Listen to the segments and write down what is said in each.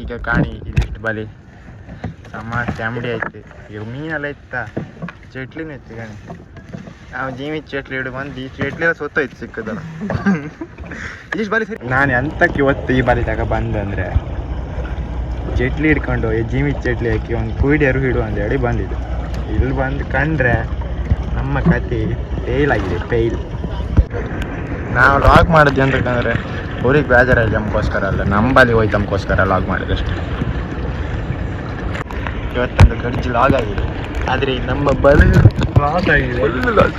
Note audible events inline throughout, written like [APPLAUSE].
ಈಗ ಕಾಣಿ ಇದಿಷ್ಟು ಬಲಿ. ಸಮ ಚಾಮಡಿ ಆಯ್ತು ಈಗ ಮೀನೆಲ್ಲ ಇತ್ತ? ಚಟ್ಲಿನೂ ಇತ್ತು ಕಾಣಿ. ನಾವು ಜೀವಿ ಚಟ್ಲಿ ಇಡು ಬಂದು ಈ ಚಟ್ಲಿ ಎಲ್ಲ ಸೊತ್ತೋಯ್ತು ಸಿಕ್ಕದಲ್ಲ. ಇಷ್ಟು ಬಲಿ ಸರಿ ನಾನು ಎಂತಕ್ಕೆ ಇವತ್ತು ಈ ಬಲಿ ತಗ ಬಂದು ಅಂದ್ರೆ ಚಟ್ಲಿ ಹಿಡ್ಕೊಂಡು ಈ ಜೀವಿ ಚಟ್ಲಿ ಹಾಕಿ ಒಂದು ಕುಯ್ಡಿಯರು ಹಿಡು ಅಂತ ಹೇಳಿ ಬಂದಿದ್ದು ಇಲ್ಲಿ ಬಂದು ಕಂಡ್ರೆ ನಮ್ಮ ಕತೆ ಫೇಲ್ ಆಗಿದೆ ಫೇಲ್ ನಾವು ಲಾಕ್ ಮಾಡಿದ್ವಿ ಅಂತಂದ್ರೆ ಅವ್ರಿಗೆ ಬೇಜಾರಾಗಿ ನಮಗೋಸ್ಕರ ಅಲ್ಲ ನಂಬಲ್ಲಿ ಹೋಯ್ತು ನಮಗೋಸ್ಕರ ಲಾಗ್ ಮಾಡಿದಷ್ಟೇ. ಇವತ್ತೊಂದು ಗಡ್ಜಿ ಲಾಗ್ ಆಗಿದೆ. ಆದರೆ ನಮ್ಮ ಬಲ ಲಾಸ್ ಆಗಿದೆ.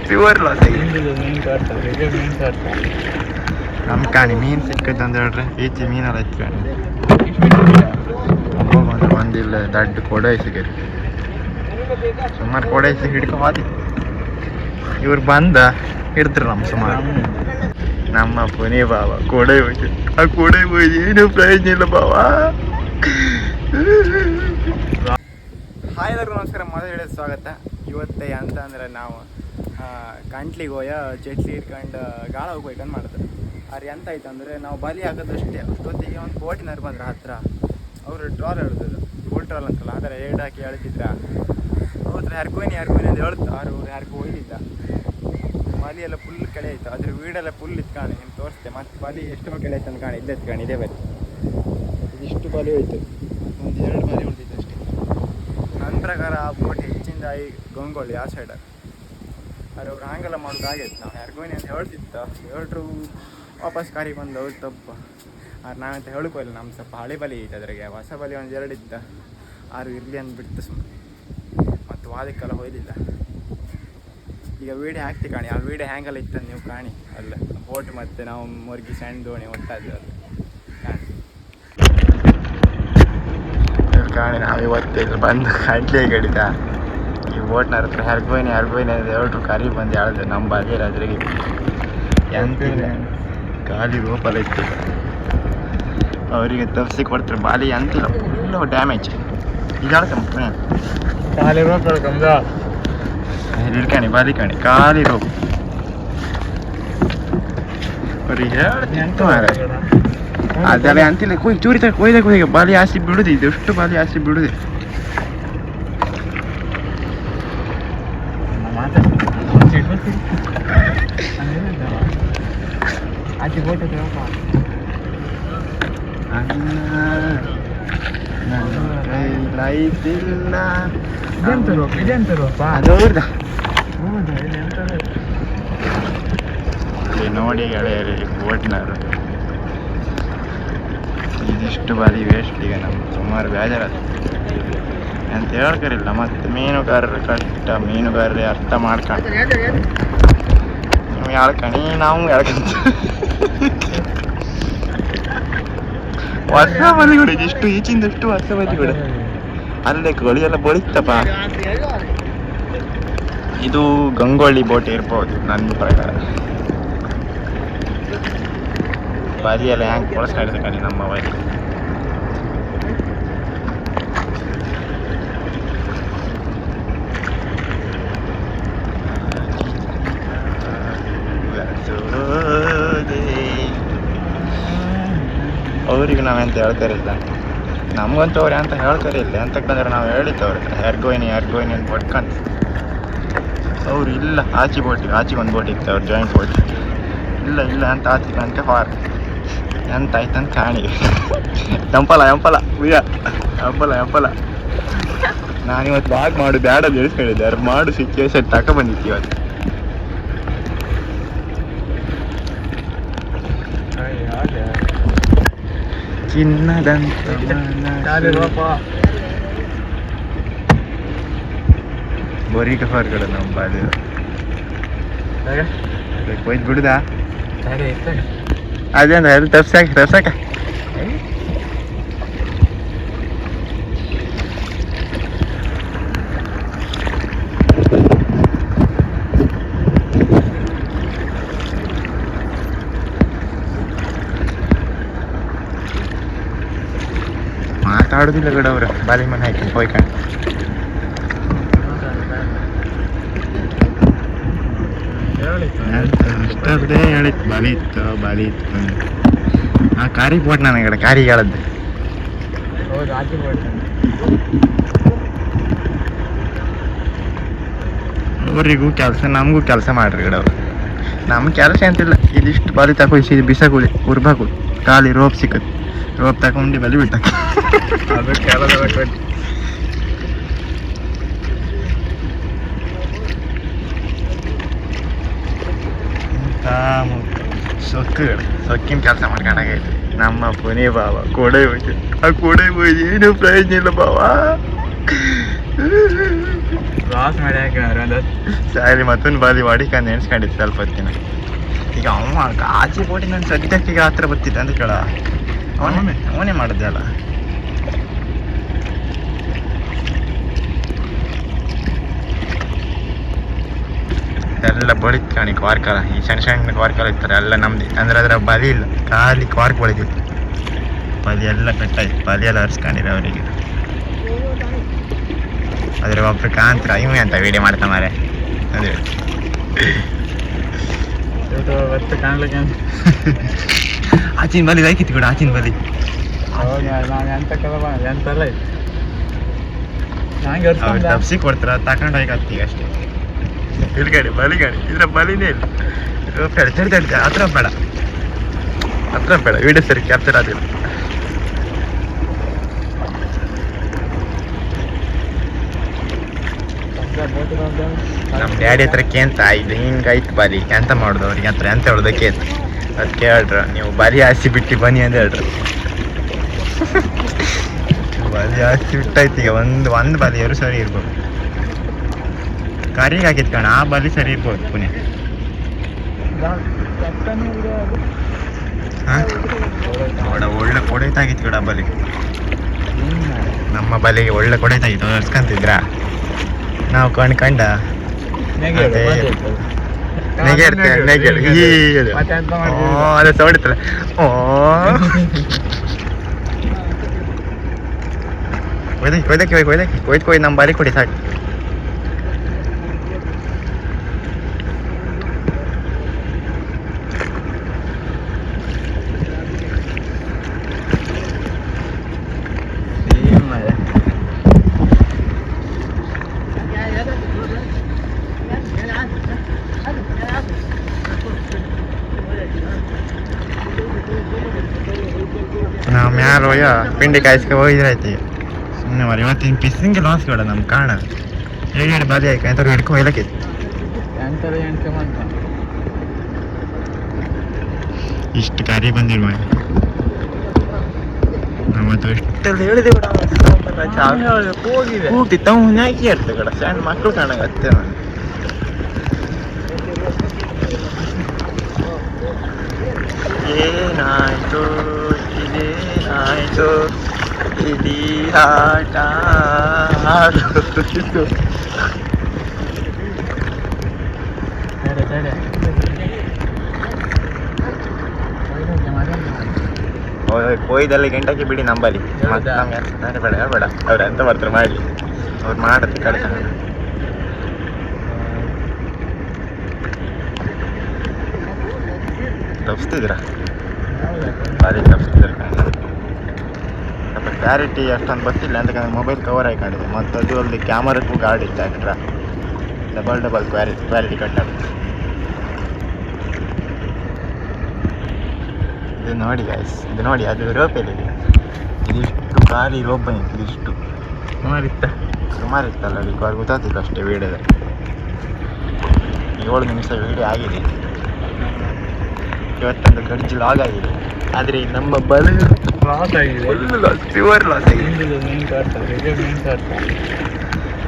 ಪ್ಯೂರ್ ಲಾಸ್ ಆಗಿದೆ. ನಮ್ಮ ಕಾಣಿ ಮೀನು ಸಿಕ್ಕೈತೆ ಅಂತ ಹೇಳ್ರೆ ಈಚೆ ಮೀನೆಲ್ಲ ಎತ್ಕೊಂಡು ಕಾಣಿ. ಒಂದಿಲ್ಲ ದಡ್ಡ ಕೊಡೆ ಸಿಗೈತೆ ಸುಮಾರು ಕೊಡೆ ಹಿಡ್ಕೊ ಹೋದಿ ಇವ್ರು ಬಂದ ಹಿಡಿದ್ರು ನಮ್ಮ ಸುಮಾರು. ನಮ್ಮ ಪುನಿ ಬಾವ. ಕೊಡೆ ಹೋಯ್ತು. ಆ ಕೊಡೆ ಹೋಯ್ತು ಏನು ಪ್ರಯೋಜನ ಇಲ್ಲ ಬಾವ. ಹಾಯ್ ಎಲ್ಲರಿಗೂ ನಮಸ್ಕಾರ. ಹೇಳಿದ ಸ್ವಾಗತ. ಇವತ್ತೇ ಅಂತ ಅಂದ್ರೆ ನಾವು ಕಂಟ್ಲಿಗೆ ಹೋಯ ಚಟ್ಲಿ ಇಟ್ಕೊಂಡು ಗಾಳ ಹೋಗ್ಬೇಕಂತ ಮಾಡ್ತಾರೆ ಅವ್ರು ಎಂತ ಆಯ್ತು ಅಂದರೆ ನಾವು ಬಲಿ ಹಾಕೋದಷ್ಟೇ. ಅಷ್ಟೊತ್ತಿಗೆ ಒಂದು ಬೋಟಿನವ್ರು ಬಂದ್ರೆ ಹತ್ರ. ಅವರು ಟ್ರಾಲ್ ಹೇಳ್ತಿದ್ರು ಬೋಟ್ ಟ್ರಾಲ್ ಅಂತಲ್ಲ. ಆ ಥರ ಎರಡು ಹಾಕಿ ಹೇಳ್ತಿದ್ರ ಹತ್ರ ಹರ್ಕೋಯ್ನಿ ಹರ್ಕೋಯ್ನಿ ಅಂತ ಹೇಳ್ತು. ಅವ್ರು ಯಾರಿಗೂ ಹೋಯ್ಲಿಲ್ಲ ಬಲಿ ಎಲ್ಲ ಫುಲ್ ಕಳೆ ಆಯ್ತು. ಅದ್ರ ವೀಡೆಲ್ಲ ಫುಲ್ ಇತ್ತು ಕಾಣಿ. ನಿಮ್ಗೆ ತೋರಿಸ್ತೆ. ಮತ್ತೆ ಬಲಿ ಎಷ್ಟು ಕಳೆ ಆಯ್ತು ಅಂತ ಕಾಣಿ. ಇಲ್ಲೇ ಕಾಣಿ ಇದೇ ಬಲಿ ಇದಿಷ್ಟು ಬಲಿ ಹೋಯ್ತು. ಒಂದು ಎರಡು ಬಲಿ ಉಳಿದಿತ್ತು ಅಷ್ಟೇ. ನನ್ನ ಪ್ರಕಾರ ಆ ಬೋಟ್ ಹೆಚ್ಚಿಂದ ಈ ಗಂಗೊಳ್ಳಿ ಆ ಸೈಡ್ ಅವ್ರು ಅವ್ರು ಹಂಗೆಲ್ಲ ಮಾಡೋದು ಆಗೈತೆ ನಾವು ಯಾರಿಗೂ ಅಂತ ಹೇಳ್ತಿತ್ತ ಹೇಳ್ರು ವಾಪಸ್ ಕಾರಿ ಬಂದು ಅವ್ರು ತಪ್ಪ. ಆದ್ರೆ ನಾವಂತ ಹೇಳ್ಕೊಲ್ಲ ನಮ್ಮ ಸ್ವಲ್ಪ ಹಳೆ ಬಲಿ ಐತೆ ಅದ್ರಾಗೆ. ಹೊಸ ಬಲಿ ಒಂದು ಎರಡು ಇತ್ತ ಆರು ಇರಲಿ ಅಂದ್ಬಿಡ್ತು ಸುಮ್ಮನೆ ಮತ್ತು ವಾದಕ್ಕೆಲ್ಲ ಹೋಯ್ಲಿಲ್ಲ. ಈಗ ವೀಡಿಯೋ ಹಾಕ್ತಿ ಕಾಣಿ. ಆ ವೀಡಿಯೋ ಹ್ಯಾಂಗಲ್ಲ ಇತ್ತು ನೀವು ಕಾಣಿ. ಅಲ್ಲ. ಬೋಟ್ ಮತ್ತು ನಾವು ಮುರ್ಗಿ ಸಣ್ಣ ದೋಣಿ ಒಟ್ಟಾದ ಅಲ್ಲಿ. ಕಾಣಿ. ಕಾಣಿ ನಾವು ಇವತ್ತು ಇಲ್ಲಿ ಬಂದು ಕಡ್ಲೆ ಗಡಿತ ಈ ಬೋಟ್ನವ್ರ ಹತ್ರ ಹರ್ಗೋಯ್ನಿ ಹರ್ಗೋಯ್ನಿ ಅಂತ ಹೇಳ್ರು ಕರಿ ಬಂದು ಹೇಳ್ದು. ನಮ್ಮ ಬಾಗಿ ಅದ್ರಿಗೆ. ಎಂತಿಲ್ಲ ಗಾಲಿ ಗೋಪಾಲ ಇತ್ತು. ಅವರಿಗೆ ತಪ್ಸಿ ಕೊಡ್ತಾರೆ. ಬಾಲಿ ಅಂತಿಲ್ಲ ಫುಲ್ಲು ಡ್ಯಾಮೇಜ್ ಈಗ ಗೋಪಾಲ ಖಾಲಿ ಮಕ್ಕಳು ಕಮ್ದ ಹಿಡ್ಕಣಿ ಬಾಲಿ ಕಣಿ ಖಾಲಿ ರೋಪ್ ಅವ್ರಿಗೆ ಹೇಳ್ತೀನಿ ಎಂತ ಮಾರ ಅದೆಲ್ಲ ಅಂತಿಲ್ಲ ಕೊಯ್ ಚೂರಿ ತಗ ಕೊಯ್ದ ಕೊಯ್ದ ಬಾಲಿ ಹಾಸಿ ಬಿಡುದು ಇದು ಎಷ್ಟು ಬಾಲಿ ಹಾಸಿ ಬಿಡುದು ಆಚೆ ಫೋಟೋ ಲೈಫಿಲ್ಲ ಇದೆಂತ ರೋಪ್ ಇದೆಂತ ರೋಪ ಅದು ಅವ್ರ್ದ ಹೌದಾ ಇದೆಂತ ನೋಡಿ ಗೆಳೆಯರಿ ಬೋಟ್ನವರು ಇದಿಷ್ಟು ಬಾರಿ ವೇಸ್ಟ್ ಈಗ ನಮ್ಗೆ. ಸುಮಾರು ಬೇಜಾರದು ಅಂತ ಹೇಳ್ಕರಿಲ್ಲ, ಮತ್ತೆ ಮೀನುಗಾರರ ಕಷ್ಟ, ಮೀನುಗಾರರೇ ಅರ್ಥ ಮಾಡ್ಕೊಂಡು ನೀವು ಹೇಳ್ಕಣಿ, ನಾವು ಹೇಳ್ಕಂತ. ಹೊಸ ಬಲಿಗಳು ಇದಿಷ್ಟು ಈಚಿಂದಷ್ಟು ಹೊಸ ಕೂಡ ಅಲ್ಲೇ ಗೋಳಿ ಎಲ್ಲ ಬಳಿತಪ್ಪ. ಇದು ಗಂಗೊಳ್ಳಿ ಬೋಟ್ ಇರ್ಬೋದು ನನ್ನ ಪ್ರಕಾರ. ಬಾರಿ ಎಲ್ಲ ಹ್ಯಾಂಗ್ ಕೊಳಸ್ತಾ ಕಣಿ ನಮ್ಮ ವೈಫ್ ಅವ್ರಿಗೆ ನಾವೆಂತ ಹೇಳ್ತಾರಿಲ್ಲ ನಮಗಂತೂ ಅವ್ರು ಅಂತ ಹೇಳ್ತಾರಿಲ್ಲ ಅಂತಕ್ಕಂದ್ರೆ ನಾವು ಹೇಳಿದ್ದವ್ರ ಯಾರಿಗೋಯ್ನಿ ಯಾರಿಗೋಯ್ನಿ ಅಂತ ಬಡ್ಕಂತ ಅವ್ರು ಇಲ್ಲ ಆಚೆ ಬೋಟ್ ಆಚೆ ಒಂದು ಬೋಟ್ ಇತ್ತು ಅವ್ರು ಜಾಯಿಂಟ್ ಬೋಟ್ ಇಲ್ಲ ಇಲ್ಲ ಅಂತ ಆಚೆ ಅಂತ ಹಾರ್ ಎಂತ ಆಯ್ತಂತ ಕಾಣಿ. ಎಂಪಲ ಎಂಪಲ ಉಯ್ಯ ಎಂಪಲ ಎಂಪಲ. ನಾನಿವತ್ತು ಬಾಗ್ ಮಾಡು ಬ್ಯಾಡ ಅಂತ ಹೇಳ್ಸ್ಕೊಂಡಿದ್ದೆ ಅವ್ರು ಮಾಡು ಸಿಚುವೇಶನ್ ತಕ ಬಂದಿತ್ತು ಇವತ್ತು. ಚಿನ್ನದಂತ ಖಾಲಿ ರೋಪ ಬರೀ ಕಫರ್ಗಳು ನಮ್ಮ ಬಾಲಿ ಹೋಯ್ತು ಬಿಡುದ? ಅದೇನ ಅದು ತಪ್ಸಾಕ ತಪ್ಸಾಕ ಮಾತಾಡುದಿಲ್ಲ ಗಡ ಅವ್ರ. ಬಾಲಿ ಮನೆ ಹಾಕಿ ಹೋಯ್ಕೊಂಡು ಅಷ್ಟೇ ಹೇಳಿತ್ತು ಬಾಲಿ ಇತ್ತು ಬಾಲಿ ಇತ್ತು. ಆ ಕಾರಿ ನನಗೆ ಕಡೆ ಕಾರಿಗೆ ಹೇಳದ್ದು ಅವರಿಗೂ ಕೆಲಸ, ನಮಗೂ ಕೆಲಸ ಮಾಡ್ರಿ ಗಿಡವ್ರು ನಮ್ಮ ಕೆಲಸ ಅಂತಿಲ್ಲ ಇದಿಷ್ಟು ಬಾಲಿ ತಗೊಳಿಸಿ ಬಿಸಾಕುಳಿ ಉರ್ಬಾಕು ಖಾಲಿ ರೋಪ್ ಸಿಕ್ಕದು ರೋಪ್ ತಗೊಂಡು ಬಲಿ ಬಿಟ್ಟ ಅದು ಕೆಲಸ ಸೊಕ್ಕು ಸೊಕ್ಕಿನ ಕೆಲಸ ಮಾಡ್ಕೊಂಡಾಗೈತಿ ನಮ್ಮ ಪುನಿ ಬಾವ ಕೊಡೆ ಹೋಯ್ತು. ಆ ಕೊಡೆ ಏನು ಪ್ರಯೋಜನ ಇಲ್ಲ ಬಾವ. ಸಾರಿ ಮತ್ತೊಂದು ಬಾಲಿ ಮಾಡಿಕೊಂಡು ನೆನ್ಸ್ಕೊಂಡಿತ್ತು ಸ್ವಲ್ಪ ಹೊತ್ತಿನ. ಈಗ ಅವ ಕಾಚಿ ಬೋಟಿ ನನ್ನ ಸದ್ಯಕ್ಕೆ ಈಗ ಹತ್ರ ಬರ್ತಿದ್ದೆ ಅಂತ ಕೇಳ. ಅವನೇ ಅವನೇ ಮಾಡಿದ್ದೆ ಅಲ್ಲ. ಎಲ್ಲ ಬಳಿತ್ ಕಾಣಿ ಕ್ವಾರ್ಕಲ್ಲ ಈ ಸಣ್ಣ ಸಣ್ಣ ಕ್ವಾರ್ಕಲ ಇರ್ತಾರೆ ಎಲ್ಲ ನಮ್ದು. ಅಂದ್ರೆ ಅದರ ಬಲಿ ಇಲ್ಲ ಖಾಲಿ ಕ್ವಾರ್ಕ್ ಬೆಳೆದಿತ್ತು. ಬಲಿ ಎಲ್ಲ ಕಟ್ಟಾಯ್ತು ಬಲಿ ಎಲ್ಲ ಹರಿಸ್ಕೊಂಡಿರ ಅವರಿಗೆ. ಅದ್ರ ಒಬ್ರು ಕಾಂತ್ರ ಇವೇ ಅಂತ ವಿಡಿಯೋ ಮಾಡ್ತಾ ಮಾರೆ ಅದೇ. [LAUGHS] ಆಚಿನ ಬಲಿ ಹಾಕಿತ್ತು ಕೂಡ ಆಚಿನ ಬಲಿ ಅವ್ರು ತಪ್ಸಿ ಕೊಡ್ತಾರ ತಗೊಂಡು ಹೋಗಿ ಈಗ ಅಷ್ಟೇ. ಇಲ್ಗಡೆ ಬಲಿಗಾಡಿ. ಇದ್ರ ಬಲಿನೇ ಇಲ್ಲ. ತಡಿ ತಡಿ ಹತ್ರ ಬೇಡ. ಹತ್ರ ಬೇಡ, ವಿಡಿಯೋ ಸರಿ ಕ್ಯಾಪ್ಚರ್ ಆಗಿಲ್ಲ ನಮ್ಮ ಡ್ಯಾಡಿ ಹತ್ರ ಕೇಂತ, ಇದು ಹಿಂಗಾಯ್ತು ಬಾರಿ ಎಂತ ಮಾಡೋದು ಅವ್ರಿಗೆ ಹತ್ರ, ಎಂತ ಹೇಳೋದು ಕೇಂತ. ಅದ್ ಕೇಳ್ರ, ನೀವು ಬಲಿ ಹಾಸಿ ಬಿಟ್ಟು ಬನ್ನಿ ಅಂತ ಹೇಳ್ರಿ. [LAUGHS] ಬಲಿ ಹಾಸಿ ಬಿಟ್ಟಾಯ್ತು ಈಗ, ಒಂದು ಒಂದು ಬಲಿ ಅವರು ಸರಿ ಇರ್ಬೋದು. ಕರಿಗೆ ಹಾಕಿದ್ ಕಣ ಆ ಬಲಿ ಸರಿ ಇರ್ಬೋದು ಪುಣೆ. ಹಾ? ನೋಡ ಒಳ್ಳೆ ಕೊಡೈತಾಗಿತ್ತು ಕೂಡ ಆ ಬಲಿ ನಮ್ಮ ಬಲಿಗೆ ಒಳ್ಳೆ ಕೊಡೈತಾಗಿತ್ತು ನಡ್ಸ್ಕೊಂತಿದ್ರ? ನಾವು ಕಣ್ ಕಂಡ. ನೆಗೆ ಅದೇ ಸೌಡಿತ್ತಲ್ಲ. ಓ. ಕೊಯ್ದಕ್ಕೆ ಕೊಯ್ದಕ್ಕೆ ಕೊಯ್ದು ಕೊಯ್ದು ನಮ್ಮ ಬಾರಿ ಕೊಡಿ ಸಾಕು ನಾವು ಮ್ಯಾಲ ಹೋಯ ಪಿಂಡಿ ಕಾಯಿಸ್ಕೊ ಹೋಗಿದ್ರಾಯ್ತು ಈಗ. ಸುಮ್ಮನೆ ಮರಿ ಇವತ್ತಿನ ಪಿಸ್ಸಿಂಗೆ ಲಾಸ್ ಬೇಡ ನಮ್ಗೆ ಕಾಣ ಹೇಳಿ ಹೇಳಿ ಬಾದಿ ಆಯ್ಕೆ ಅಂತ ಹಿಡ್ಕೊ ಹೋಯ್ಲಕ್ಕೆ ಎಂತರ ಎಣ್ಕೆ ಮಾಡ್ತಾನೆ ಇಷ್ಟು ಕಾರ್ಯ ಬಂದಿರುವ ನಾವತ್ತು ಇಷ್ಟಲ್ಲಿ ಹೇಳಿದೆ ಬಿಡ. ಹೋಗಿದೆ ಕೂಟಿ ತಾವು ಹಾಕಿ ಇರ್ತದೆ ಕಡ ಸಣ್ಣ ಮಕ್ಕಳು ಕಾಣಗತ್ತೆ ಏನಾಯ್ತು? ಇದೇನಾಯ್ತು ಇಡೀ ಆಟ ಆಡೋದು. ಕೊಯ್ದಲ್ಲಿ ಗಂಟಕ್ಕೆ ಬಿಡಿ ನಂಬಲ್ಲಿ? ಬೇಡ ಬೇಡ. ಅವ್ರು ಎಂತ ಬರ್ತಾರೆ ಮಾಡಿ. ಅವ್ರು ಮಾಡುತ್ತೆ ಕಡಿತ ತಪ್ಪಿಸ್ತಿದ್ರ ಭಾರಿ ತಪ್ಪಿಸ್ತಿದ್ರ ಸ್ವಲ್ಪ ಕ್ಲಾರಿಟಿ ಅಷ್ಟೊಂದು ಬರ್ತಿಲ್ಲ ಅಂತ ಮೊಬೈಲ್ ಕವರ್ ಹಾಕೊಂಡಿದೆ ಮತ್ತು ಅದು ಅಲ್ಲಿ ಕ್ಯಾಮರಕ್ಕೂ ಗಾರ್ಡ್ ಇತ್ತು extra double double quarry quality cut ಆಗುತ್ತೆ ಇದು ನೋಡಿ ಗಾಯ್ಸ್ ಇದು ನೋಡಿ ಅದು ರೋಪ್ ಇದು ಇದಿಷ್ಟು ಖಾಲಿ ರೋಪ್ ಬಂದಿತ್ತು ಇದಿಷ್ಟು ಸುಮಾರಿತ್ತ? ಸುಮಾರಿತ್ತಲ್ಲ ಅದಕ್ಕೆ ಅವ್ರಿಗೆ ಗೊತ್ತಾಗ್ತಿಲ್ಲ ಅಷ್ಟೇ ವೀಡಿಯೋದಲ್ಲಿ. ಏಳು ನಿಮಿಷ ವೀಡಿಯೋ ಆಗಿದೆ. ಇವತ್ತೊಂದು ಗಡ್ಜಿ ಲಾಗ್ ಆಗಿದೆ. ಆದರೆ ನಮ್ಮ ಬಲ ಲಾಸ್ ಆಗಿದೆ ಫುಲ್ ಲಾಸ್ ಪ್ಯೂರ್ ಲಾಸ್ ಆಗಿದೆ ಹಿಂದಿದು ಮೀನು ಕಾಡ್ತಾರೆ ಇದು ಮೀನು ಕಾಡ್ತಾರೆ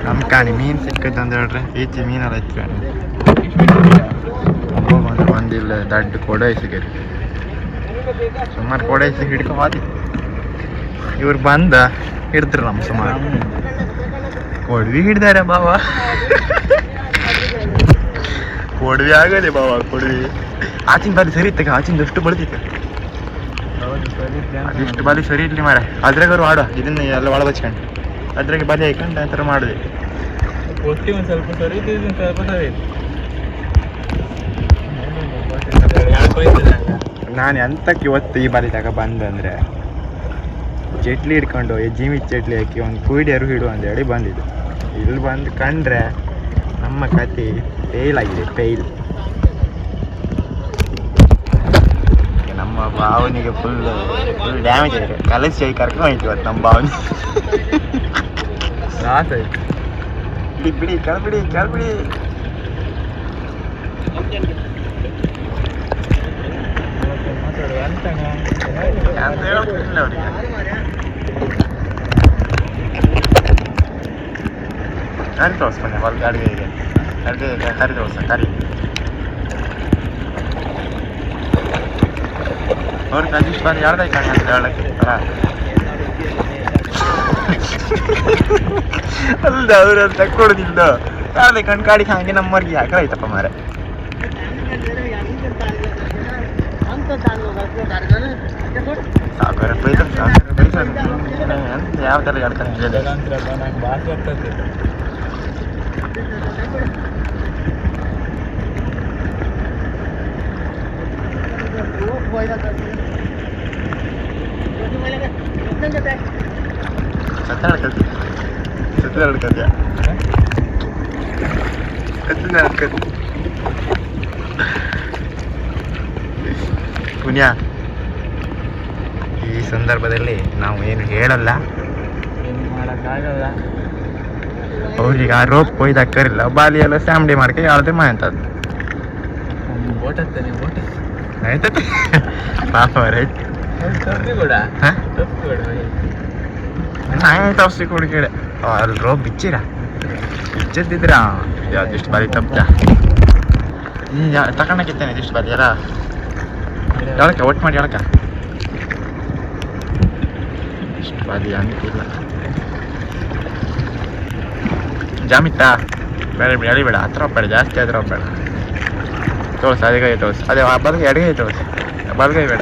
ನಮ್ಮ ಕಾಣಿ ಮೀನು ಸಿಕ್ಕೈತೆ ಅಂತ ಹೇಳ್ರಿ ಈಚೆ ಮೀನೆಲ್ಲ ಇತ್ತು ಕಾಣಿ. ಒಂದು ಒಂದಿಲ್ಲ ದಡ್ಡ ಕೊಡೆ ಸಿಗೈತಿ ಸುಮಾರು ಕೊಡೆ ಸಿಗಿ ಹಿಡ್ಕೊಂಡು ಇವ್ರು ಬಂದ ಹಿಡ್ದ್ರು ನಮ್ಮ ಸುಮಾರು. ಕೊಡ್ವಿ ಹಿಡ್ದಾರೆ ಬಾವ. ಕೊಡ್ವಿ ಆಗದೆ ಬಾವ ಕೊಡ್ವಿ. ಆಚಿನ ಬಾರಿ ಸರಿ ಇತ್ತ ಆಚಿನ ಅಷ್ಟು ಬೆಳೆದಿತ್ತು? ಬಾಲಿ ಸರಿ ಇರ್ಲಿ ಮಾರ ಅದ್ರಾಗರು ಆಡ ಇದನ್ನ ಎಲ್ಲ ಒಳ ಬಚ್ಕೊಂಡು ಅದ್ರಾಗೆ ಬಾಲಿ ಹಾಕೊಂಡು ಆ ಥರ ಮಾಡಿದೆ. ಒಟ್ಟಿ ಒಂದು ಸ್ವಲ್ಪ ಸರಿ ಇದೊಂದು ಸ್ವಲ್ಪ ಸರಿ ನಾನು ಎಂತಕ್ಕೆ ಇವತ್ತು ಈ ಬಾಲಿ ತಗ ಬಂದಂದ್ರೆ ಚಟ್ಲಿ ಹಿಡ್ಕೊಂಡು ಜೀವಿ ಚಟ್ಲಿ ಹಾಕಿ ಒಂದು ಕುಯ್ಡಿಯರು ಹಿಡು ಅಂತ ಹೇಳಿ ಬಂದಿದ್ದು. ಇಲ್ಲಿ ಬಂದು ಕಂಡ್ರೆ ನಮ್ಮ ಕತೆ ಫೇಲ್ ಆಗಿದೆ ಫೇಲ್ ನಮ್ಮ ಭಾವನಿಗೆ ಫುಲ್ ಫುಲ್ ಡ್ಯಾಮೇಜ್ ಆಗಿದೆ. ಕಲಸಿ ಕರ್ಕೊಂಡು ಹೋಯ್ತು ಇವತ್ತು ನಮ್ಮ ಭಾವನೆ. ಲಾಸ್ ಆಯ್ತು ಬಿಡಿ ಬಿಡಿ ಕೆಳಬಿಡಿ ಕೆಳಬಿಡಿ ಮಾತಾಡುವ ಅಂತಣ್ಣ ಅಂತ ಹೇಳ್ತಿರ್ಲಿಲ್ಲ ಅವರಿಗೆ. ಕರಿ ತೋರಿಸ್ಬನ್ನಿ ಹೊಲ ಗಾಡಿಗೆ ಅಡುಗೆ ಕರಿ ತೋರಿಸ ಕರಿ ಅವ್ರಿಗೆ ಅಜಿಸ್ಟ್ ಬಾರಿ ಹೇಳ್ದೈತೆ ಹಂಗಂತ ಹೇಳಕ್ಕೆ ಅಲ್ಲ ಅವ್ರು ಅಂತ ಕೊಡುದಿಲ್ಲ ಯಾವ್ದೇ ಕಣ್ ಕಾಡಿಗೆ ಹಂಗೆ ನಮ್ಮವ್ರಿಗೆ ಯಾಕೆ ಆಯ್ತಪ್ಪ ಮಾರೆ. ಸಾವಿರ ಬೈತಾರೆ ಸಾವಿರ ಎಂತ ಯಾವ ಥರ ಹೇಳ್ತಾನೆ ಪುಣ್ಯ. ಈ ಸಂದರ್ಭದಲ್ಲಿ ನಾವು ಏನು ಹೇಳಲ್ಲ. ಅವ್ರಿಗೆ ಆ ರೋಪ್ ಕೊಯ್ದು ಹಾಕರಿಲ್ಲ ಬಾಲಿ ಎಲ್ಲ ಸ್ಯಾಮ್ಡಿ ಮಾಡ್ಕೆ ಯಾವ್ದೇ ಮಾಯಂತದ್ದು ಬೋಟ್ ಹತ್ತಾನೆ ಬೋಟ್ ಆಯ್ತದೆ ಪಾಪ ರೈಟ್ ನಂಗೆ ತಪ್ಸಿ ಕುಡಿಕೇಳೆ ಕೇಳೆ. ರೋಪ್ ಬಿಚ್ಚಿರ? ಬಿಚ್ಚದ್ದಿದ್ರ? ಯಾವ್ದಿಷ್ಟು ಬಾರಿ ತಪ್ಪ ತಗೊಂಡಕ್ಕಿತ್ತೇನೆ ಇದಿಷ್ಟು ಬಾರಿ, ಯಾರ? ಹೇಳಕ್ಕ ಒಟ್ಟು ಮಾಡಿ ಹೇಳಕ್ಕ ಇಷ್ಟು ಬಾರಿ ಅಂತಿಲ್ಲ. ಜಾಮಿತ್ತಾ ಬೇಡ, ಬಿಡಿ, ಎಳಿಬೇಡ. ಹತ್ರ ಹೋಗ್ಬೇಡ, ಜಾಸ್ತಿ ಆದ್ರೆ ಹೋಗ್ಬೇಡ. ತೋ ಅದೇ ಕೈ ತೋರ್ಸು. ಅದೇ ಬಲಗೈ ಎಡಗೈ ತೋರ್ಸು. ಬಲಗೈ ಬೇಡ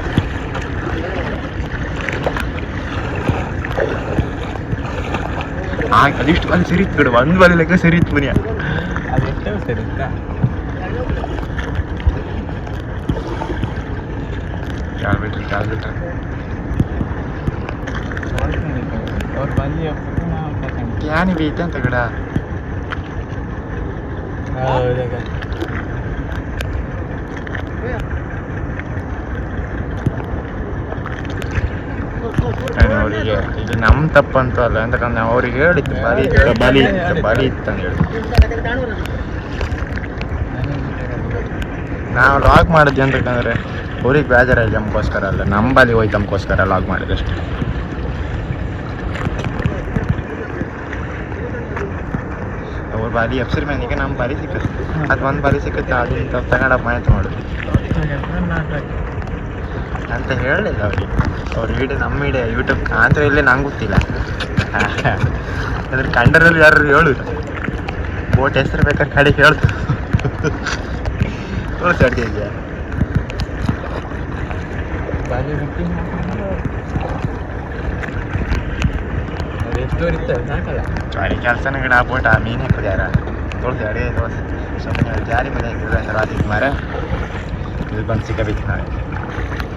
ಆ ಅದಿಷ್ಟು ಬಾರಿ ಸರಿತ್ ಬಿಡು ಒಂದು ಬಾರಿ ಲೆಕ್ಕ ಸರಿತ್ ಮುನಿಯ ಅದು ಎಷ್ಟೇ ಸರಿ ಇತ್ತಾ ಕಾಲ್ ಬಿಟ್ರಿ ಕಾಲ್ ಬಿಟ್ರಿ ಅವ್ರು ಬಂದು ನಾವು ತಗೊಂಡು ಯಾನಿ ಬೀತೆ ಅಂತ ಗಿಡ ಹೌದಾಗ ಅವರಿಗೆ ಇದು ನಮ್ಮ ತಪ್ಪಂತೂ ಅಲ್ಲ ನಾವು ಅವ್ರಿಗೆ ಹೇಳಿದ್ದು ಬಲಿ ಇತ್ತು ಬಲಿ ಇತ್ತು ಬಲಿ ಇತ್ತು ಅಂತ ಹೇಳಿ. ನಾವು ಲಾಗ್ ಮಾಡಿದ್ವಿ ಅಂತಂದ್ರೆ ಅವ್ರಿಗೆ ಬೇಜಾರಾಯ್ತು ನಮಗೋಸ್ಕರ ಅಲ್ಲ ನಮ್ಮ ಬಲಿ ಹೋಯ್ತು ನಮಗೋಸ್ಕರ ಲಾಗ್ ಮಾಡಿದಷ್ಟೇ ಅವ್ರ ಬಾರಿ ಎಫ್ಸಿರ್ ಮ್ಯಾನಿಗೆ ನಮ್ಮ ಬಾರಿ ಸಿಕ್ಕತ್ತೆ ಅದು ಒಂದು ಬಾರಿ ಸಿಕ್ಕತ್ತೆ ಅದು ತಗೊಂಡ ಮಾಹಿತಿ ಮಾಡೋದು ಅಂತ ಹೇಳಲಿಲ್ಲ ಅವರಿಗೆ ಅವ್ರ ವಿಡಿಯೋ ನಮ್ಮ ವಿಡಿಯೋ ಯೂಟ್ಯೂಬ್ ಕಾಂತ್ರ ಇಲ್ಲೇ ನಂಗೆ ಗೊತ್ತಿಲ್ಲ. ಅದ್ರ ಕಂಡರಲ್ಲಿ ಯಾರು ಹೇಳು. ಬೋಟ್ ಹೆಸರು ಬೇಕಾದ್ರೆ ಕಡೆ ಹೇಳ್ತು ತೋರಿಸಿ ಅಡುಗೆ ಇದೆಯಾ? ಅದು ಇರ್ತಾರೆ ಸಾಕಲ್ಲ. ಸಾರಿ ಕೆಲಸನ ಗಿಡ ಬೋಟ ಮೀನು ಹಾಕಿದ್ಯಾರ ಯಾರ? ತೋರಿಸಿ ಅಡುಗೆ ತೋರಿಸಿ. ಸುಮ್ಮನೆ ಜಾರಿ ಮನೆ ಹಾಕಿದ್ರೆ ರಾತ್ರಿ ಮಾರ ಇಲ್ಲಿ ಬಂದು ಸಿಗಬೇಕು ನಾಳೆ.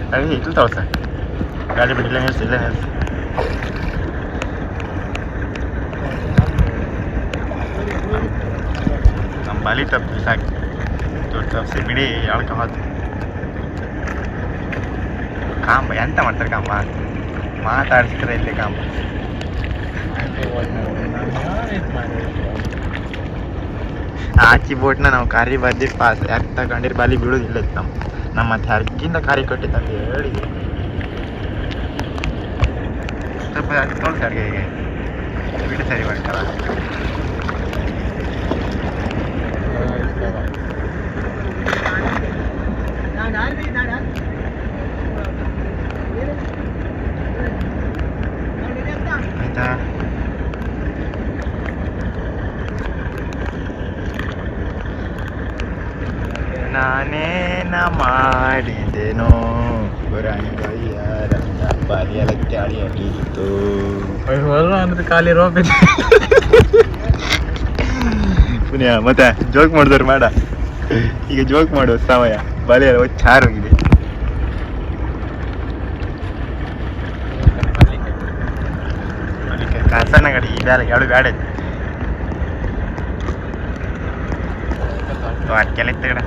ಅಡುಗೆ ಇಟ್ಟು ತೋರ್ಸ ಗಾಡಿ ಬಿಟ್ಟಿಲ್ಲ ನಿಲ್ಸಿ ಇಲ್ಲೇ ನಿಲ್ಸಿ ನಮ್ಮ ಬಾಲಿ ತಪ್ಪು ಸಾಕು ದೊಡ್ಡ ತಪ್ಪಿಸಿ ಬಿಡಿ ಎಳ್ಕ ಹೋತು ಕಾಂಬ ಎಂತ ಮಾಡ್ತಾರೆ ಕಾಂಬ ಮಾತಾಡಿಸ್ತಾರೆ ಇಲ್ಲಿ ಕಾಂಬ ಆಚಿ ಬೋಟ್ನ ನಾವು ಕಾರಿ ಬರ್ದಿ ಪಾಸ್ ಯಾಕೆ ತಗೊಂಡಿರ್ ಬಾಲಿ ಬೀಳೋದಿಲ್ಲ ನಮ್ಮ ನಮ್ಮ ಮತ್ತೆ ಕಾರಿ ಕೊಟ್ಟಿದ್ದಂತ ಹೇಳಿ ಸ್ವಲ್ಪ ತೋರಿಸಿ ಅಡುಗೆಗೆ ಬಿಟ್ಟು ಸರಿ ಮಾಡ್ತಾರ ಆಯ್ತಾ? ನಾನೇನ ಮಾಡಿದೆನೋ ಹೊಲ ಅಂದ್ರೆ ಖಾಲಿ ರೋಪ್ ಪುಣ್ಯ ಮತ್ತೆ ಜೋಕ್ ಮಾಡಿದವ್ರು ಮಾಡ ಈಗ ಜೋಕ್ ಮಾಡುವ ಸಮಯ ಬಾಲ್ಯ ಚಾರ್ ಹೋಗಿದೆ ಸಣ್ಣ ಗಾಡಿ ಈ ಎರಡು ಗಾಡಿ ಐತೆ. ಅದಕ್ಕೆಲ್ಲ ಇತ್ತು ಕಡೆ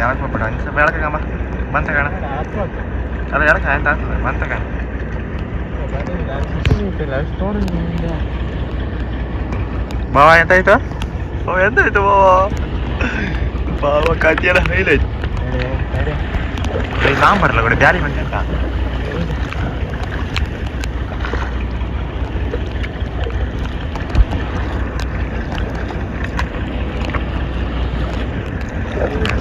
ಯಾವಾಗ ಹೋಗ್ಬೇಡ ಸ್ವಲ್ಪ ಬೆಳಕಮ್ಮ ಬಂತ ಕಾಣ. ಅದು ಎಳಕ ಆಯ್ತು? ಬಂತ ಕಾಣ. ಬಾವ ಎಂತಾಯ್ತು ಓ ಎಂತಾಯ್ತು ಬಾವ ಬಾವ ಕತ್ತಿಯೆಲ್ಲ ಹೈಲೈಟ್ ಸಾಂಬಾರಲ್ಲ ಕೂಡ ಬ್ಯಾರಿ ಮಂದಿ ಅಂತ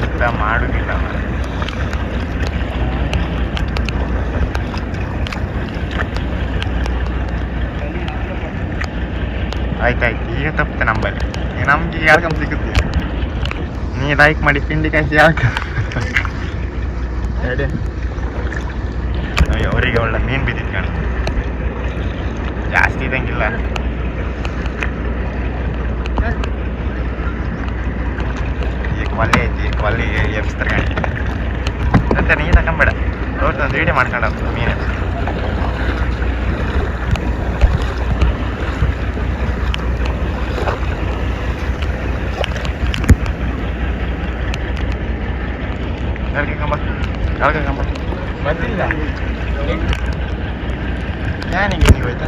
ಎಂತ ಮಾಡುದಿಲ್ಲ ಅವ. ಆಯ್ತಾಯ್ತು ಈಗ ತಪ್ಪುತ್ತೆ ನಂಬಲ್ಲಿ ನಮ್ಗೆ ಯಾರ್ಕಂತ ಸಿಗುತ್ತೆ? ನೀ ಲೈಕ್ ಮಾಡಿ ತಿಂಡಿ ಕಾಯಿಸಿ ಯಾಕೆ ಅವರಿಗೆ ಒಳ್ಳೆ ಮೀನು ಬಿದ್ದಿತ್ತು ಕಣ. ಜಾಸ್ತಿ ಇದಂಗಿಲ್ಲ ಈಗ ಕೊಲ್ಲಿ ಐತಿ ಈಗ ಕೊಲ್ಲಿಗೆ ಎಬ್ಸ್ತಾರೆ ಕಣ. ಮತ್ತೆ ನೀನು ತಗೊಂಬೇಡ ಒಂದು ವೀಡಿಯೋ ಮಾಡ್ಕೊಂಡು ಮೀನು ಬಂದಿಲ್ಲ ಯಾನಿಗೆ ನೀವು ಹೋಯ್ತಾ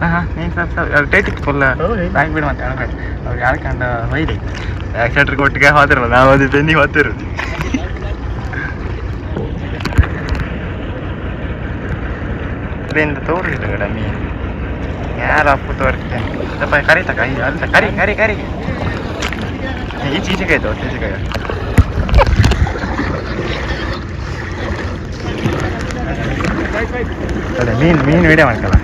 ಹಾಂ ಹಾಂ ನೀನು ಸ್ವಲ್ಪ ಸ್ವಲ್ಪ ಟೈಟಿಗೆ ಫುಲ್ ಹೌದು. ಬ್ಯಾಗ್ ಬಿಡು ಮತ್ತೆ ಹೇಳ್ಬೇಡಿ ಅವ್ರು ಹೇಳ್ಕೊಂಡು ಒಯ್ಲಿ ಆಕ್ಸಿಡೆಂಟ್ಗೆ ಒಟ್ಟಿಗೆ ಹೋದಿರಲ್ಲ ನಾವು ಅದು ಬೆನ್ನಿಗೆ ಹೋಗ್ತಿರೋದು ಇದರಿಂದ ತೋರಿಸಿದ ಕಡೆ ಮೀನು ಯಾರು ಅಪ್ಪು ತೋರಿಸ್ತೆ ಸ್ವಲ್ಪ ಕರಿತ ಕೈ ಅಂತ ಕರಿ ಕರಿ ಕರಿ ಈಚೆ ಈಚೆ ಕೈ ತೋರಿಸಿ ಈಚೆ ಕೈ ಅದೇ ಮೀನು ಮೀನು ವಿಡಿಯೋ ಮಾಡ್ಕಲ್ಲ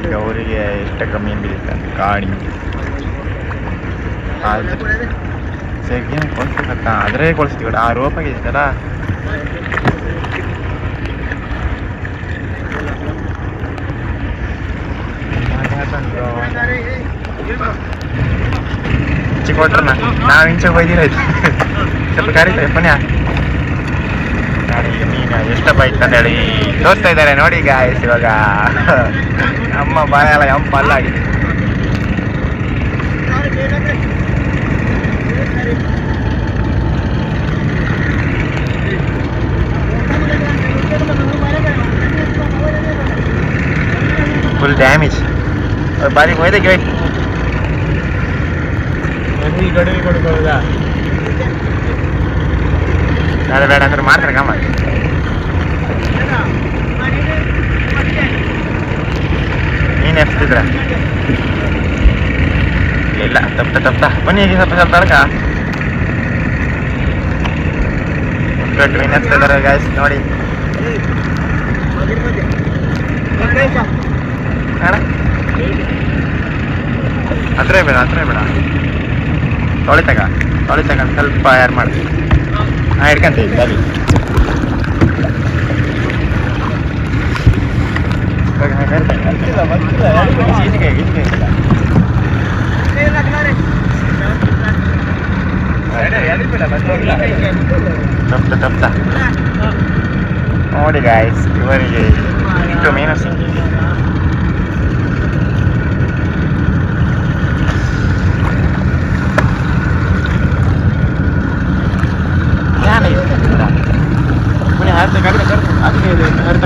ಈಗ ಅವರಿಗೆ ಇಷ್ಟಕ್ಕೆ ಮೀನು ಕಾಣಿ ಸೆಗಿನ ಆ ಕೊಡಿಸ್ತೀವಿ ಕೂಡ ಆ ರೂಪಾಯಿಗಿತ್ತಲ್ಲ ಇಂಚೆ ಕೊಟ್ರನ ನಾವು ಇಂಚೆ ಸ್ವಲ್ಪ ಕರೀತಾರೆ ಪನ್ಯ ಎಷ್ಟಪ್ಪ ಅಂತ ಹೇಳಿ? ತೋರಿಸ್ತಾ ಇದ್ದಾರೆ ನೋಡಿ ಗಾಯಸ್ ಇವಾಗ [LAUGHS] ನಮ್ಮ ಬಾಯೆಲ್ಲ ಅಮ್ಮ ಅಲ್ಲಾಡಿ ಫುಲ್ ಡ್ಯಾಮೇಜ್ ಬಾರಿ ಮಂದಿ ಗಡುವಿ ಕೊಡ್ಬೋದಾ? ಬೇಡ ಬೇಡ ಅಂದ್ರೆ ಮಾಡ್ತಾರೆ ಕಮ್ಮ ನೀನು ಎಷ್ಟಿದ್ರ ಇಲ್ಲ, ತಪ್ಪ ತಪ್ಪ ಬನ್ನಿ, ಈಗ ಸ್ವಲ್ಪ ಸ್ವಲ್ಪ ತಡಕ ಮೀನು ಎಷ್ಟಿದ್ದಾರೆ ಗಾಯ್ಸ್ ನೋಡಿ. ಹತ್ರ ಬೇಡ ಹತ್ರ ಬೇಡ ತೊಳಿತಗ ತೊಳಿತಗ ಸ್ವಲ್ಪ ಯಾರು ಮಾಡಿ. ಹಾಂ, ಹಿಡ್ಕಂತೀವಿ ಸರಿ ತಪ್ಪ ತಪ್ಪ ನೋಡಿ ಗಾಯ್ಸ್ ಇವರಿಗೆ ಇಷ್ಟು ಮೀನು ಸಿಕ್ಕಿದೆ ಯಾನ ಇದು ಪುಣ್ಯ ಹರಿತ ಕಡಿತ ಕಡಿತ ಅದಕ್ಕೆ ಇದು ಹರಿತ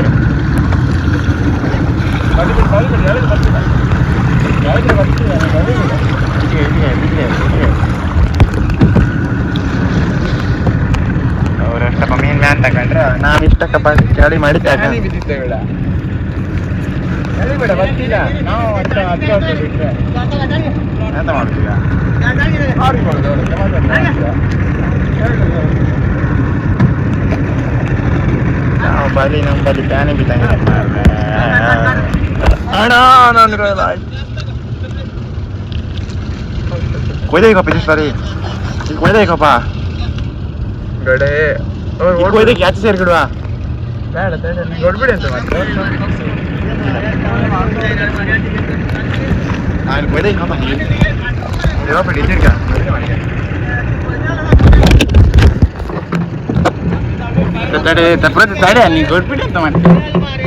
ಅವರಷ್ಟಪ್ಪ ಮೀನ್ ಮ್ಯಾನ್ ತಗೊಂಡ್ರೆ ನಾವು ಇಷ್ಟಕ್ಕಪ್ಪ ಚಳಿ ಮಾಡಿ ಬಿದ್ದಿತ್ತೆ ಬೇಡ ಬರ್ತಿಲ್ಲ ನಾವು ಹತ್ತು ಹತ್ತು ವರ್ಷ ಬಿಟ್ರೆ. ಎಂತ ಅವ್ರಿಗೆ ಅವ್ರಿಗೆ ಮಾತಾಡ್ತಾರೆ. ನಾವು ಬಲಿ ನಮ್ಮ ಬಲಿ ಪ್ಯಾನೆ ಬಿದ್ದಂಗೆ ಅಣ್ಣ ನಾನು ಕೊಯ್ದೆ ಕಪ್ಪ ಇದು ಸರಿ ಈಗ ಕೊಯ್ದೆ ಗಡೆ. ಕೊಯ್ದಕ್ಕೆ ಯಾಚೆ ಸೇರ್ಗಿಡುವ ಬೇಡ ಹೊಡ್ಬಿಡಿ ಅಂತ ನಾನು ಕೊಯ್ದೆ ಕಪ್ಪ. ಇರಪ್ಪ ಡಿಸಿಡ್ಕ ತಡೆ ತಪ್ಪು ತಡೆ ನೀನು ಕೊಟ್ಬಿಡಿ ಅಂತ ಮತ್ತೆ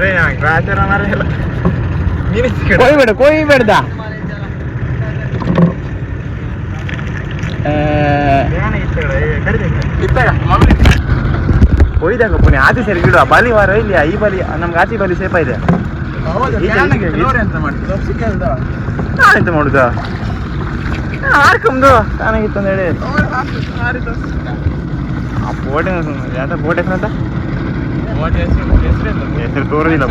ಮರೆ ಗ್ರಾಚಾರ ಮರೆ ಇಲ್ಲ. ನೀನು ಕೊಯ್ಬೇಡ ಕೊಯ್ಬೇಡ್ದ? ಆಚೆ ಸೇರಿ ಗಿಡುವ ಬಾಲಿ ವಾರ ಇಲ್ಲ ಈ ಬಾಲಿ ನಮ್ಗೆ ಆಚೆ ಬಾಲಿ ಸೇಫ್ ಇದೆ ಎಂತ ಮಾಡುದು? ಆರ್ಕಮ್ದು. ಚೆನ್ನಾಗಿತ್ತು ಅಂತ ಹೇಳಿ ಆ ಬೋಟೆ ಯಾವ್ದ ಬೋಟ್ ಅಂತ? ತೋರಿಲ್ಲ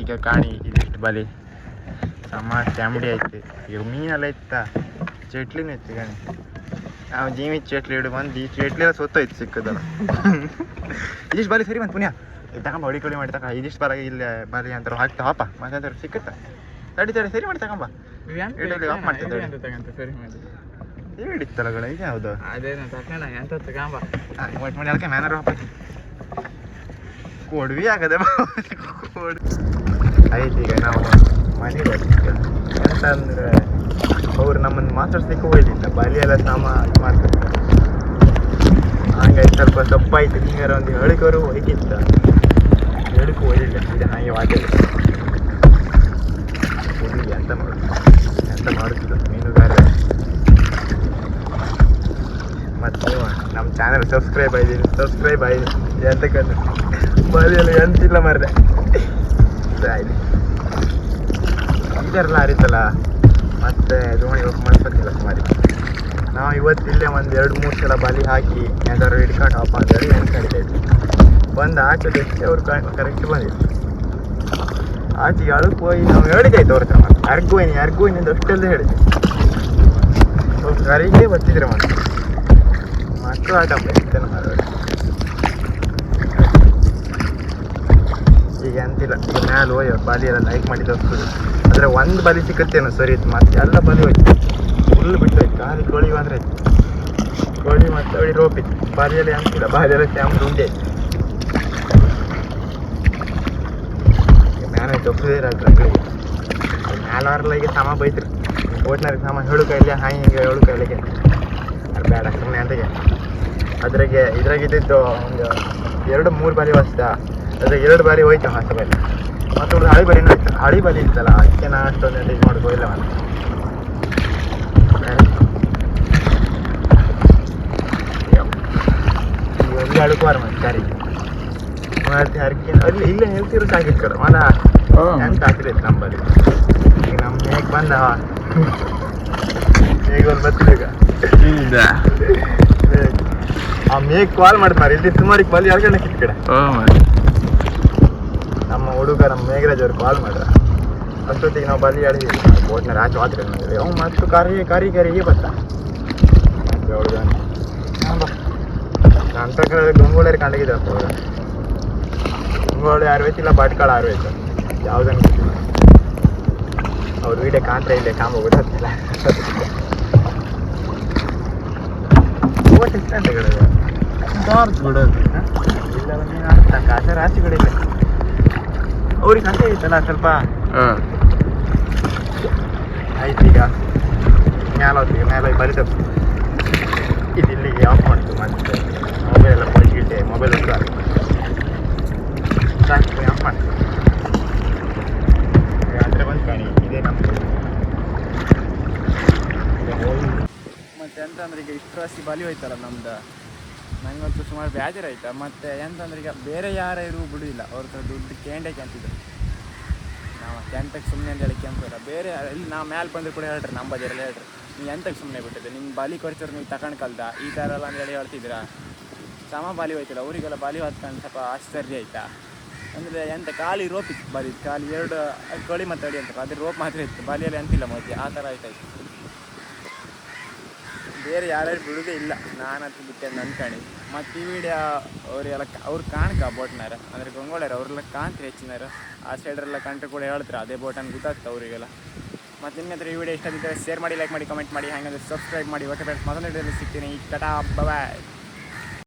ಈಗ ಕಾಣಿ ಇದಿಷ್ಟು ಬಲಿ. ಸಮ ಚಾಮಡಿ ಐತಿ. ಈಗ ಮೀನೆಲ್ಲ ಇತ್ತ. ಚಟ್ಲಿನೂ ಇತ್ತು ಕಾಣಿ ನಾವು ಜೀವಿ ಚಟ್ಲಿ ಹಿಡು ಬಂದು ಈ ಚಟ್ಲಿ ಎಲ್ಲ ಸೊತ್ತೋಯ್ತು ಸಿಕ್ಕದಲ್ಲ. ಇದಿಷ್ಟು ಬಲಿ ಸರಿ ಬಂದು ಪುಣ್ಯ. ತಗೊಂಬ ಹೊಡಿ ಕೊಡಿ ಮಾಡಿ ತಕ ಇದಿಷ್ಟು ಬಲ ಇಲ್ಲ ಬಲಿ ಅಂತಾರೆ ಹಾಕ್ತಾ, ಹಾಪ. ಮತ್ತೆ ಸಿಕ್ಕತ್ತ? ತಡಿ ತಡಿ, ಸರಿ ಮಾಡಿ ತಗೊಂಬ. ಇಡಲಿ ಇದು ಗಳ ಈಗ ಹೌದು ಅದೇನು ತಕೊಂಡ ಎಂತ ತಗೊಂಬ ಒಟ್ಟು ಮಾಡಿ ಅದಕ್ಕೆ ಮ್ಯಾನರ್ ಹಾಪ ಕೊಡ್ವಿ ಆಗದೆ ಕೊಡ್ ಆಯ್ತು ಈಗ ನಾವು ಮನೆಗೆ ಎಂತ ಅಂದ್ರೆ ಅವ್ರು ನಮ್ಮನ್ನು ಮಾತಾಡ್ಸ್ಲಿಕ್ಕೆ ಹೋಯ್ಲಿಲ್ಲ ಬಾಲಿ ಎಲ್ಲ ಸಾಮ ಮಾಡ್ತಾರೆ. ಸ್ವಲ್ಪ ಹಂಗಾಗಿ ಸ್ವಲ್ಪ ತಪ್ಪಾಯ್ತು ಹಿಂಗಾರ ಒಂದು ಹೇಳಿಕವರು ಹೋಗಿತ್ತ ಹೇಳಿಕೆ ಹೋಯ್ಲಿಲ್ಲ ಇದು ಹಾಗೆ ವಾದ್ಯ ಇಲ್ಲಿ ಎಂತ ಮಾಡುದು? ಎಂತ ಮಾಡುತ್ತಿಲ್ಲ ಮೀನುಗಾರ. ಮತ್ತೆ ನಮ್ಮ ಚಾನಲ್ ಸಬ್ಸ್ಕ್ರೈಬ್ ಆಯ್ತೀನಿ ಸಬ್ಸ್ಕ್ರೈಬ್ ಆಗಿದೆ. ಎಂತಕ್ಕಂತ ಬದಿಯಲ್ಲಿ ಎಂತಿಲ್ಲ ಮರ್ರೆ. ಆಯ್ತು. ಇದೆಲ್ಲ ಅರಿತಲ್ಲ? ಮತ್ತೆ ದೋಣಿ ಹೋಗಿ ಮನ್ಸತ್ತಿಲ್ಲ ಸುಮಾರು ನಾವು ಇವತ್ತು ಇಲ್ಲೇ ಒಂದು ಎರಡು ಮೂರು ಸಲ ಬಲಿ ಹಾಕಿ ಯಾವ್ದಾದ್ರು ಹಿಡ್ಕೊಂಡು ಅಪ್ಪ ಅಂತೇಳಿ ಅನ್ಕೊಂಡಿದ್ದೆ ಬಂದು ಆಚೆ, ಅವ್ರು ಕರೆಕ್ಟ್ ಬಂದಿತ್ತು ಆಚೆ ಅಳಕ್ಕೆ ಹೋಗಿ, ನಾವು ಹೇಳಿದ್ದಾಯ್ತು ಅವ್ರ ಹತ್ರ? ಮತ್ತೆ ಏನು ಯಾರಿಗೂ ಅಂತ ಅಷ್ಟೆಲ್ಲ ಹೇಳಿದೆ ಕರಿಗೆ ಬರ್ತಿದ್ರೆ ಮತ್ತೆ ಮಕ್ಕಳು ಆಟ ಬರ್ತೇನೆ ಮಾಡೋದು ಈಗ ಅಂತಿಲ್ಲ. ಈಗ ಮ್ಯಾಲೆ ಹೋಯ್ ಬಾಲಿ ಎಲ್ಲ ಲೈಕ್ ಮಾಡಿದ ಹೋಗ್ತದೆ ಆದರೆ ಒಂದು ಬಲಿ ಸಿಕ್ಕತ್ತೇನೋ ಸರಿ ಇತ್ತು ಮತ್ತೆ ಎಲ್ಲ ಬಲಿ ಹೋಯ್ತು. ಫುಲ್ ಬಿಟ್ಟು ಹೋಯ್ತು. ಖಾಲಿ ಕೋಳಿ ಬಂದ್ರೆ ಕೋಳಿ ಮತ್ತೆ ಅವಳಿ ರೋಪಿ. ಬಾಲಿಯಲ್ಲಿ ಅಂತಿಲ್ಲ ಬಾಲಿಯಲ್ಲಿ ಶ್ಯಾಮ್ ಉಂಡೆ ಮ್ಯಾನ ತಪ್ಪದೇ ಒಪ್ಪದೇ ಮ್ಯಾಲವ್ರಲ್ಲ ಈಗ ಸಾಮ ಬೈತ್ರಿ. ಓಟ್ನಾರಿಗೆ ಸಾಮ ಹೇಳು ಕೈಲಿ ಹಾಯ್ ಹಿಂಗೆ ಹೇಳು ಕೈಲಿಗೆ. ಅದು ಬೇಡ ಸುಮ್ಮನೆ ಅಂತಿಗೆ ಅದ್ರಾಗೆ ಇದ್ರಾಗ ಇದ್ದಿದ್ದು ಒಂದು ಎರಡು ಮೂರು ಬಾರಿ ವರ್ಷ ಅದ್ರಾಗ ಎರಡು ಬಾರಿ ಹೋಯ್ತು ಹೊಸ ಬಾರಿ. ಮತ್ತು ಒಂದು ಹಳಿ ಬಾರಿ ಇತ್ತು ಹಳಿ ಬಾರಿ ಇತ್ತಲ್ಲ ಅದಕ್ಕೆ ನಾ ಅಷ್ಟೊಂದು ಇದು ಮಾಡ್ಬೋದಿಲ್ಲ ಇಲ್ಲ ಮತ್ತೆ. ಎಲ್ಲಿ ಅಳುಕುವಾರ ಮತ್ತೆ ಸರಿ. ಮತ್ತೆ ಹರಕೆ ಅಲ್ಲಿ ಇಲ್ಲೇ ನಿಲ್ತಿರೋ ಸಾಕಿತ್ತು ಕಡೆ ಮನ ಎಂತ ಹಾಕಿರೈತೆ ನಂಬಲ್ಲಿ ಈಗ ನಮ್ಮ ಹೇಗೆ ಬಂದ ಹೇಗೆ ಒಂದು ಬರ್ತಿದ್ದ ಈಗ ಆ ಮೇಗ್ ಕಾಲ್ ಮಾಡ್ತಾರೆ ಇಲ್ಲಿ ಸುಮಾರು ಕಾಲ್ ಎರಡು ಗಂಟೆ ಕಿತ್ ಕಡೆ ನಮ್ಮ ಹುಡುಗ ನಮ್ಮ ಮೇಘರಾಜ್ ಅವ್ರು ಕಾಲ್ ಮಾಡ್ರ ಅಷ್ಟೊತ್ತಿಗೆ ನಾವು ಬಲಿ ಆಡಿದ್ವಿ ಬೋಟ್ನ ರಾಜ ವಾತ್ರ ಅವ್ನು ಮತ್ತು ಕಾರಿ ಕಾರಿ ಕಾರಿಗೆ ಬತ್ತ ಹುಡುಗ ಅಂತ ಗಂಗೋಳರಿ ಗಂಗೋಳಿಯರ್ ಅಂತ ಹುಡುಗ ಗಂಗೋಳಿ ಆರ್ವೈತಿಲ್ಲ ಬಾಟ್ಕಾಳ ಆರ್ವೈತು ಯಾವ್ದನ್ನು ಅವ್ರ ವೀಡಿಯೋ ಕಾಣ್ತಾ ಇಲ್ಲೇ ಹೇಳಿದೆ ಬಿಡೋದು ಇಲ್ಲ. ರಾಶಿ ಕಡಿಮೆ ಅವ್ರಿಗೆ ಕಷ್ಟ ಐತಲ್ಲ ಸ್ವಲ್ಪ. ಆಯ್ತು ಈಗ. ಮ್ಯಾಲ ಹೊತ್ತಿಗೆ ಮ್ಯಾಲ ಬರಿತ ಇದು ಇಲ್ಲಿಗೆ ಆಫ್ ಮಾಡ್ತು ಮತ್ತೆ ಮೊಬೈಲ್ ಎಲ್ಲ ಮಡಗಿಟ್ಟೆ ಮೊಬೈಲ್ ಸಾಕು ಆಫ್ ಮಾಡ್ತು. ಕಾಣಿ ಇದೇ ನಮ್ಮದು ಮತ್ತೆ ಈಗ ಇಷ್ಟು ರಾಶಿ ಬಲಿ ಹೋಯ್ತಲ್ಲ ನಮ್ದು. ನನಗಂತೂ ಸುಮಾರು ಬೇಜಾರಾಯ್ತಾ ಮತ್ತೆ ಎಂತಂದ್ರೆ ಈಗ ಬೇರೆ ಯಾರ ಇರು ಬಿಡುದಿಲ್ಲ. ಅವ್ರ ಹತ್ರ ದುಡ್ಡು ಕೇಂಡೆ ಕೆಂತಿದ್ರು ನಾವು ಕೆಂಟಕ್ಕೆ ಸುಮ್ಮನೆ ಅಂತ ಹೇಳಿ ಕೆಂಪಿಲ್ಲ ಬೇರೆ ಇಲ್ಲಿ ನಾವು ಮ್ಯಾಲೆ ಬಂದ್ರೆ ಕೂಡ ಹೇಳ್ರಿ ನಮ್ಮ ಬದಿಯಲ್ಲ ಹೇಳ್ರಿ. ನೀವು ಎಂತಕ್ಕೆ ಸುಮ್ಮನೆ ಬಿಟ್ಟಿದ್ದೆ ನಿಮ್ಮ ಬಾಲಿ ಕೊಡ್ತೀರ ನೀವು ತಗೊಂಡು ಕಲ್ದ. ಈ ಥರ ಎಲ್ಲ ಅಂತ ಹೇಳಿ ಹೇಳ್ತಿದ್ದೀರಾ? ಸಮ ಬಾಲಿ ಹೋಯ್ತಿಲ್ಲ. ಅವರಿಗೆಲ್ಲ ಬಾಲಿ ಹೊತ್ಕೊಂಡು ಸ್ವಲ್ಪ ಆಶ್ಚರ್ಯ ಆಯ್ತಾ? ಅಂದರೆ ಎಂತ ಖಾಲಿ ರೋಪ್ ಇತ್ತು ಬಾಲಿ ಖಾಲಿ ಎರಡು ಕೋಳಿ ಮತ್ತು ಅಡಿ ಅಂತ, ಅದ್ರ ರೋಪ್ ಮಾತ್ರ ಇತ್ತು, ಬಾಲಿಯಲ್ಲಿ ಅಂತಿಲ್ಲ ಮಧ್ಯೆ ಆ ಥರ ಆಯ್ತಾಯ್ತು ಬೇರೆ ಯಾರ್ಯಾರು ಬಿಡೋದೇ ಇಲ್ಲ ನಾನು ಹತ್ರ ಬಿಟ್ಟೆ ಅನ್ಕಣಿ ಮತ್ತು ಈ ವಿಡಿಯೋ ಅವರೆಲ್ಲ ಅವ್ರು ಕಾಣ್ಕ ಬೋಟ್ನಾರ ಅಂದರೆ ಗಂಗೋಳ್ಯಾರ ಅವರೆಲ್ಲ ಕಾಣ್ತಾರೆ ಹೆಚ್ಚಿನಾರ ಆ ಸೈಡ್ರೆಲ್ಲ ಕಂಟ್ರಿ ಕೂಡ ಹೇಳ್ತಾರೆ ಅದೇ ಬೋಟ್ ಅಂತ ಗೊತ್ತಾಗ್ತದೆ ಅವರಿಗೆಲ್ಲ. ಮತ್ತು ನಿಮ್ಮ ಹತ್ರ ಈ ವಿಡಿಯೋ ಇಷ್ಟ ಆಗಿದ್ದರೆ ಶೇರ್ ಮಾಡಿ ಲೈಕ್ ಮಾಡಿ ಕಮೆಂಟ್ ಮಾಡಿ, ಹಾಗಂದ್ರೆ ಸಬ್ಸ್ಕ್ರೈಬ್ ಮಾಡಿ ಓಕೆ ಫ್ರೆಂಡ್ಸ್ ಮತ್ತೊಂದು ವಿಡಿಯೋದಲ್ಲಿ ಸಿಗ್ತೀನಿ. ಕಟಾ ಬಾಯ್